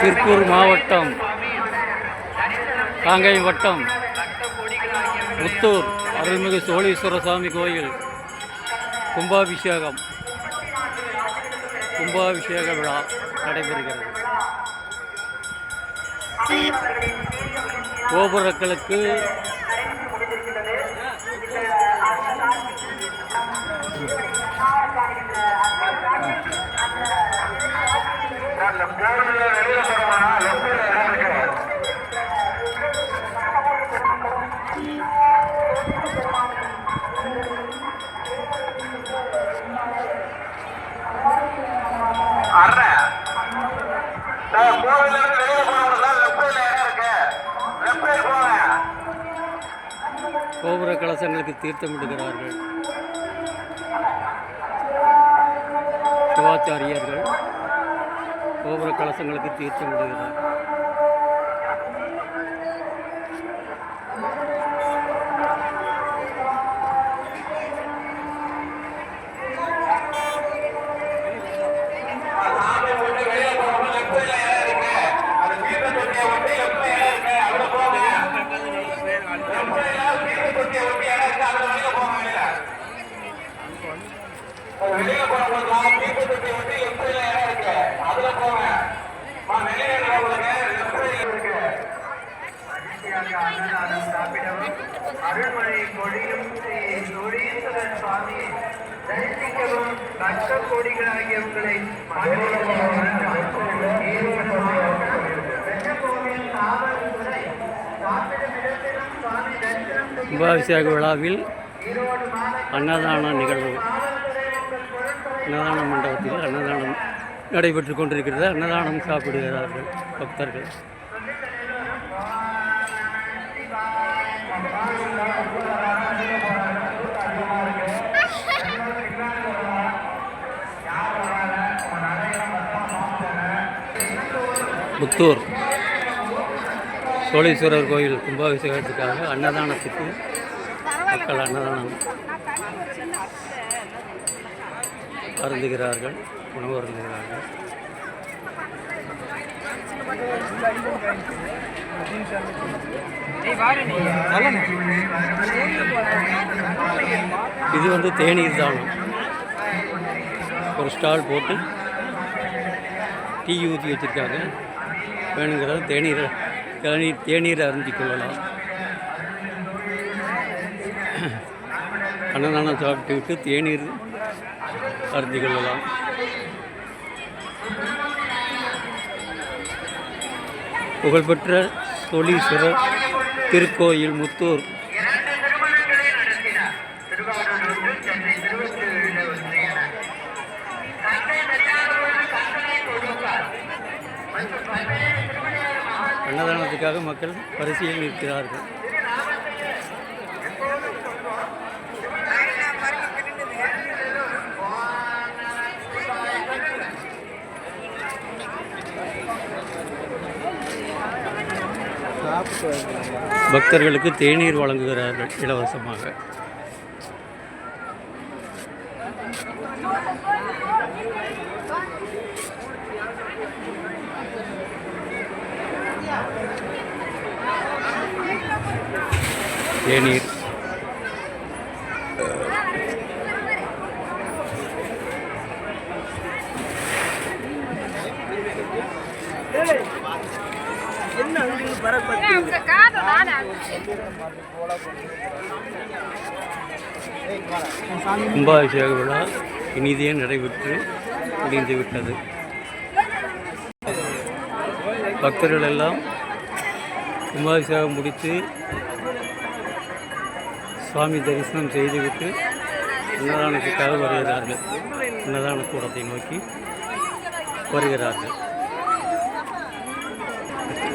திருப்பூர் மாவட்டம் காங்கை வட்டம் முத்தூர் அருள்மிகு சோழீஸ்வர சாமி கோயில் கும்பாபிஷேகம். கும்பாபிஷேக விழா நடைபெறுகிறது. கோபுரக்களுக்கு கோபுர கலசங்களுக்கு தீர்த்தமிடுகிறார்கள் சிவாச்சாரியர்கள். கோபுர கலசங்களுக்கு தீர்த்தமிடுகிறார் சாமி அருள்மழை பொழியும் ஸ்ரீ சோழீஸ்வரர் சுவாமி தரிசிக்கவும் கும்பாபிஷேக விழாவில் அன்னதான நிகழ்வு. அன்னதான மண்டபத்தில் அன்னதானம் நடைபெற்று கொண்டிருக்கிறது. அன்னதானம் சாப்பிடுகிறார்கள் பக்தர்கள். புத்தூர் சோழீஸ்வரர் கோயில் கும்பாபிஷேகத்துக்காக அன்னதானத்துக்கு மக்கள் அன்னதானம் அருந்துகிறார்கள் உணவு அருந்துகிறார்கள். இது வந்து தேநீர் தானம். ஒரு ஸ்டால் போட்டு டீ ஊற்றி வச்சுருக்காங்க. வேணுங்கிறத தேநீர் தேநீர் தேநீர் அருந்திக் கொள்ளலாம். அன்னதானம் சாப்பிட்டு விட்டு தேநீர் அறிந்து கொள்ளலாம் புகழ்பெற்ற சோழீஸ்வரர் திருக்கோயில் முத்தூர். அன்னதானத்துக்காக மக்கள் வரிசையில் நிற்கிறார்கள். பக்தர்களுக்கு தேநீர் வழங்குகிறார்கள் இலவசமாக. தேநீர். கும்பாபிஷேக விழா இனிதே நடைபெற்று முடிந்து விட்டது பக்தர்கள் எல்லாம் கும்பாபிஷேகம் முடித்து சுவாமி தரிசனம் செய்துவிட்டு அன்னதானத்துக்காக வருகிறார்கள். அன்னதான கூடத்தை நோக்கி வருகிறார்கள்.